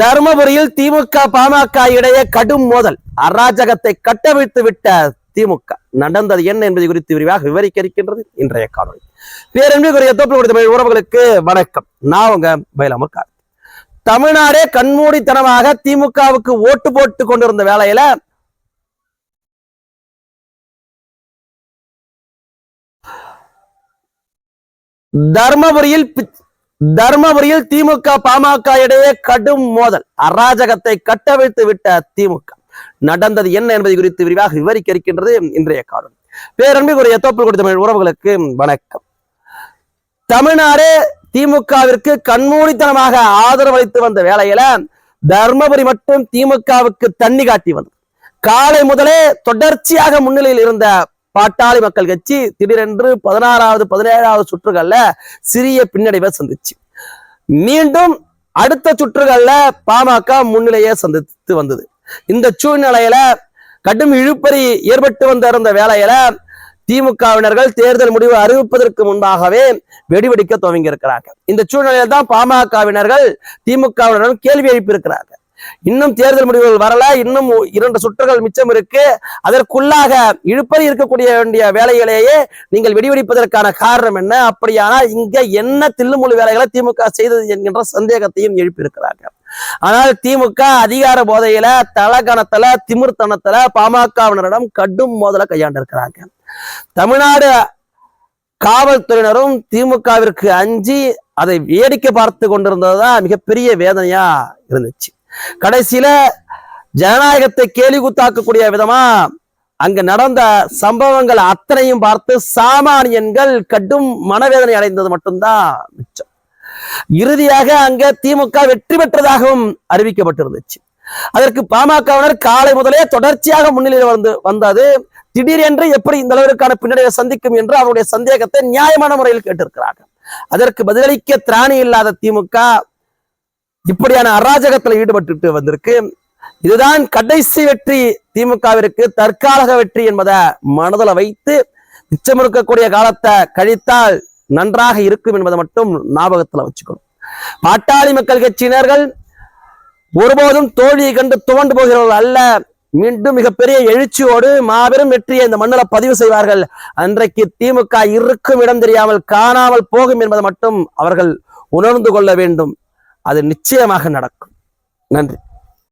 தருமபுரியில் திமுக பாமக இடையே கடும் மோதல். அராஜகத்தை கட்டவிழ்த்து விட்ட திமுக. நடந்தது என்ன என்பது குறித்து விரிவாக விவரிக்க இருக்கின்றது இன்றைய காணொலி பேரன்பிற்குரிய தோப்பு கொடுத்த தமிழ் உறவுகளுக்கு வணக்கம். நான் உங்க பயிலாமூர் கார்த்தி. தமிழ்நாடே கண்மூடித்தனமாக திமுகவுக்கு ஓட்டு போட்டு கொண்டிருந்த வேலையில தர்மபுரியில் தர்மபுரியில் திமுக பாமக இடையே கடும் மோதல். அராஜகத்தை கட்டவிழ்த்து விட்ட திமுக. நடந்தது என்ன என்பது குறித்து விரிவாக விவரிக்க இருக்கின்றது இன்றைய காலம் பேரன்பிற்குரிய தோப்பு கொடுத்த தமிழ் உறவுகளுக்கு வணக்கம். தமிழ்நாடு திமுகவிற்கு கண்மூடித்தனமாக ஆதரவு அளித்து வந்த வேளையில தர்மபுரி மட்டும் திமுகவுக்கு தண்ணி காட்டி வந்தது. காலை முதலே தொடர்ச்சியாக முன்னிலையில் இருந்த பாட்டாளி மக்கள் கட்சி திடீரென்று பதினாறாவது பதினேழாவது சுற்றுகள்ல சிறிய பின்னடைவை சந்திச்சு. மீண்டும் அடுத்த சுற்றுகள்ல பாமக முன்னிலையை சந்தித்து வந்தது. இந்த சூழ்நிலையில கடும் இழுப்பறி ஏற்பட்டு வந்திருந்த வேலையில திமுகவினர்கள் தேர்தல் முடிவு அறிவிப்பதற்கு முன்பாகவே வெடிவெடிக்க துவங்கி இருக்கிறாங்க இந்த சூழ்நிலையில தான் பாமகவினர்கள் திமுகவினரும் கேள்வி எழுப்பியிருக்கிறார்கள் இன்னும் தேர்தல் முடிவுகள் வரல. இன்னும் இரண்டு சுற்றுகள் மிச்சம் இருக்கு. அதற்குள்ளாக இழுப்பறி இருக்கக்கூடிய வேண்டிய வேலைகளையே நீங்கள் வெடிவெடிப்பதற்கான காரணம் என்ன? அப்படியானால் இங்க என்ன தில்லுமுழு வேலைகளை திமுக செய்தது என்கின்ற சந்தேகத்தையும் எழுப்பியிருக்கிறாங்க. ஆனால் திமுக அதிகார போதையில தலகணத்துல திமிர்த்தனத்துல பாமகவினரிடம் கடும் மோதலை கையாண்டிருக்கிறாங்க. தமிழ்நாடு காவல்துறையினரும் திமுகவிற்கு அஞ்சி அதை வேடிக்கை பார்த்து கொண்டிருந்ததுதான் மிகப்பெரிய வேதனையா இருந்துச்சு. கடைசியில ஜனநாயகத்தை கேலி குத்தாக்கக்கூடிய விதமா அங்கு நடந்த சம்பவங்கள் அத்தனையும் பார்த்து சாமானியன்கள் கடும் மனவேதனை அடைந்தது மட்டும்தான் மிச்சம். இறுதியாக அங்க திமுக வெற்றி பெற்றதாகவும் அறிவிக்கப்பட்டிருந்துச்சு. அதற்கு பாமகவினர் காலை முதலே தொடர்ச்சியாக முன்னிலையில் வந்து வந்தது. திடீரென்று எப்படி இந்த அளவிற்கான பின்னடைவை சந்திக்கும் என்று அவருடைய சந்தேகத்தை நியாயமான முறையில் கேட்டிருக்கிறார்கள். அதற்கு பதிலளிக்க திராணி இல்லாத திமுக இப்படியான அராஜகத்தில் ஈடுபட்டு வந்திருக்கு. இதுதான் கடைசி வெற்றி திமுகவிற்கு தற்காலிக வெற்றி என்பதை மனதில் வைத்து மிச்சம் இருக்கக்கூடிய காலத்தை கழித்தால் நன்றாக இருக்கும் என்பதை மட்டும் ஞாபகத்துல வச்சுக்கணும். பாட்டாளி மக்கள் கட்சியினர்கள் ஒருபோதும் தோல்வியை கண்டு துவண்டு போகிறவர்கள் அல்ல. மீண்டும் மிகப்பெரிய எழுச்சியோடு மாபெரும் வெற்றியை இந்த மண்ணில் பதிவு செய்வார்கள். அன்றைக்கு திமுக இருக்கும் இடம் தெரியாமல் காணாமல் போகும் என்பதை மட்டும் அவர்கள் உணர்ந்து கொள்ள வேண்டும். அது நிச்சயமாக நடக்கும். நன்றி.